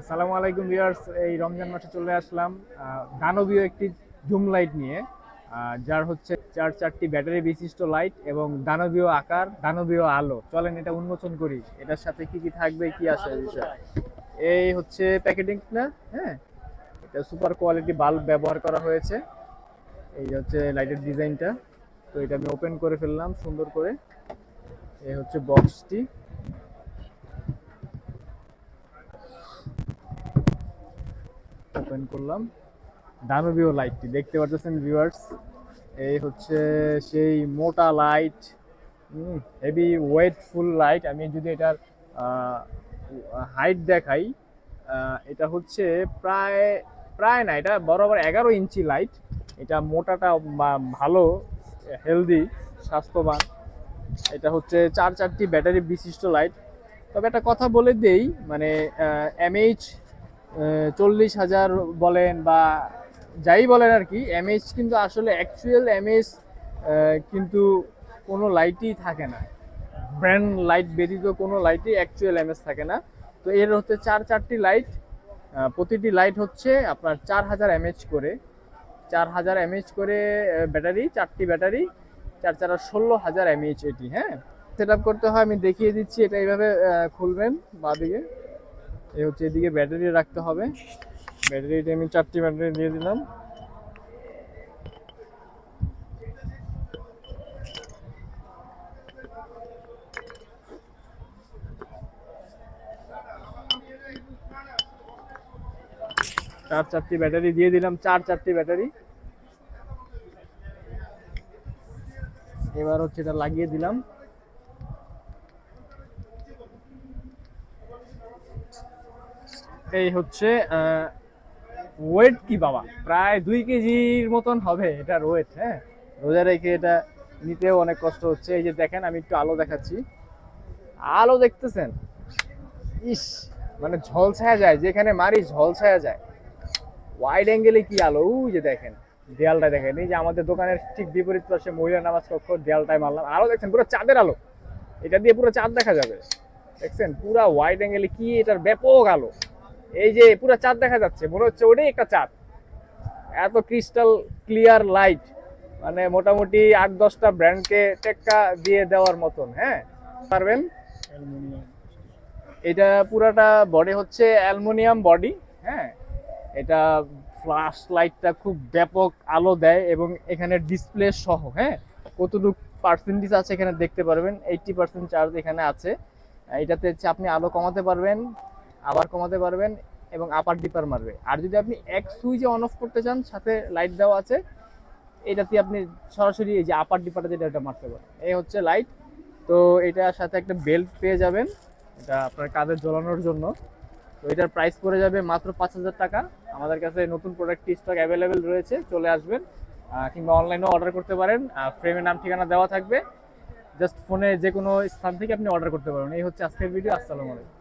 আসসালামু আলাইকুম ভিউয়ার্স, এই রমজান মাসে চলে আসলাম দানবীয় একটি জুম লাইট নিয়ে যার হচ্ছে চার চারটি ব্যাটারি বিশিষ্ট লাইট এবং দানবীয় আকার, দানবীয় আলো। চলেন এটা উন্মোচন করি, এটার সাথে কি কি থাকবে, কি আসে বিষয়? এই হচ্ছে প্যাকেটিং না? হ্যাঁ? এটা সুপার কোয়ালিটি বাল্ব ব্যবহার করা হয়েছে। এই হচ্ছে লাইটের ডিজাইনটা তো এটা আমি ওপেন করে ফেললাম, সুন্দর করে। এই হচ্ছে বক্সটি ওপেন করলাম। দানবীয় লাইটটি দেখতে পাচ্ছেন ভিউয়ার্স এই হচ্ছে সেই মোটা লাইট হেভি ওয়েটফুল লাইট আমি যদি এটার হাইট দেখাই এটা হচ্ছে প্রায় প্রায় না, এটা বরাবর এগারো ইঞ্চি লাইট এটা মোটাটা ভালো হেলদি স্বাস্থ্যবান। এটা হচ্ছে চার চারটি ব্যাটারি বিশিষ্ট লাইট তবে একটা কথা বলে দেই মানে এমএইচ চল্লিশ হাজার বলেন বা যাই বলেন আর কি এমএইচ কিন্তু আসলে অ্যাকচুয়াল এমএইচ কিন্তু কোনো লাইটই থাকে না। ব্র্যান্ড লাইট ব্যতীত কোনো লাইটই অ্যাকচুয়াল এমএস থাকে না। তো এর হচ্ছে চার চারটি লাইট প্রতিটি লাইট হচ্ছে আপনার চার হাজার এমএইচ করে। চার হাজার এমএইচ করে ব্যাটারি চারটি ব্যাটারি চার চার ষোলো হাজার এমএইচ এটি হ্যাঁ। সেট করতে হয়, আমি দেখিয়ে দিচ্ছি, এটা এইভাবে খুলবেন বাঁদিকে। এই হচ্ছে এদিকে ব্যাটারি রাখতে হবে। ব্যাটারিটা আমি চারটি ব্যাটারি দিয়ে দিলাম। চার চারটি ব্যাটারি দিয়ে দিলাম, চার চারটি ব্যাটারি। এবার হচ্ছে এটা লাগিয়ে দিলাম। এই হচ্ছে ওয়েট কি বাবা? প্রায় দুই কেজির মতন হবে এটার ওয়েট হ্যাঁ? রোজা রেখে এটা নিতেও অনেক কষ্ট হচ্ছে। এই যে দেখেন, আমি একটু আলো দেখাচ্ছি। আলো দেখতেছেন? ইস মানে ঝলসায়া যায়, যেখানে মারি ঝলসায়া যায়। ওয়াইড অ্যাঙ্গেলে কি আলো? ওই যে দেখেন, দেয়ালটা দেখেন। এই যে আমাদের দোকানের ঠিক বিপরীত পাশে মহিলা নামাজ কক্ষ, দেয়ালটায় মারলাম। আলো দেখছেন? পুরো চাঁদের আলো। এটা দিয়ে পুরো চাঁদ দেখা যাবে। দেখছেন? পুরো ওয়াইড অ্যাঙ্গেলে কি এটার ব্যাপক আলো? এই যে পুরো চাঁদ দেখা যাচ্ছে, মনে হচ্ছে ওটাই একটা চাঁদ। এত ক্রিস্টাল ক্লিয়ার লাইট মানে মোটামুটি আট দশটা ব্র্যান্ডকে টেক্কা দিয়ে দেওয়ার মতন হ্যাঁ? পারবেন? এটা পুরাটা বডি হচ্ছে অ্যালুমিনিয়াম বডি হ্যাঁ? এটা ফ্লাশ লাইটটা খুব ব্যাপক আলো দেয় এবং এখানে ডিসপ্লে সহ হ্যাঁ? কতটুকু পার্সেন্টেজ আছে এখানে দেখতে পারবেন? এইটটি পার্সেন্ট চার্জ এখানে আছে। এটাতে হচ্ছে আপনি আলো কমাতে পারবেন। আবার কমাতে পারবেন এবং আপার ডিপার মারবে। আর যদি আপনি এক সুইচে অন অফ করতে চান, সাথে লাইট দেওয়া আছে, এটাতে আপনি সরাসরি এই যে আপার ডিপারটা যেটা এটা মারতে পারেন। এই হচ্ছে লাইট তো এটার সাথে একটা বেল্ট পেয়ে যাবেন। এটা আপনার কাঁধে জ্বলানোর জন্য। তো এটার প্রাইস পড়ে যাবে মাত্র পাঁচ হাজার টাকা। আমাদের কাছে নতুন প্রোডাক্ট স্টক অ্যাভেলেবেল রয়েছে, চলে আসবেন। কিংবা অনলাইনেও অর্ডার করতে পারেন। ফ্রেমের নাম, ঠিকানা দেওয়া থাকবে। জাস্ট ফোনে যে কোনো স্থান থেকে আপনি অর্ডার করতে পারবেন। এই হচ্ছে আজকের ভিডিও আসসালামু আলাইকুম।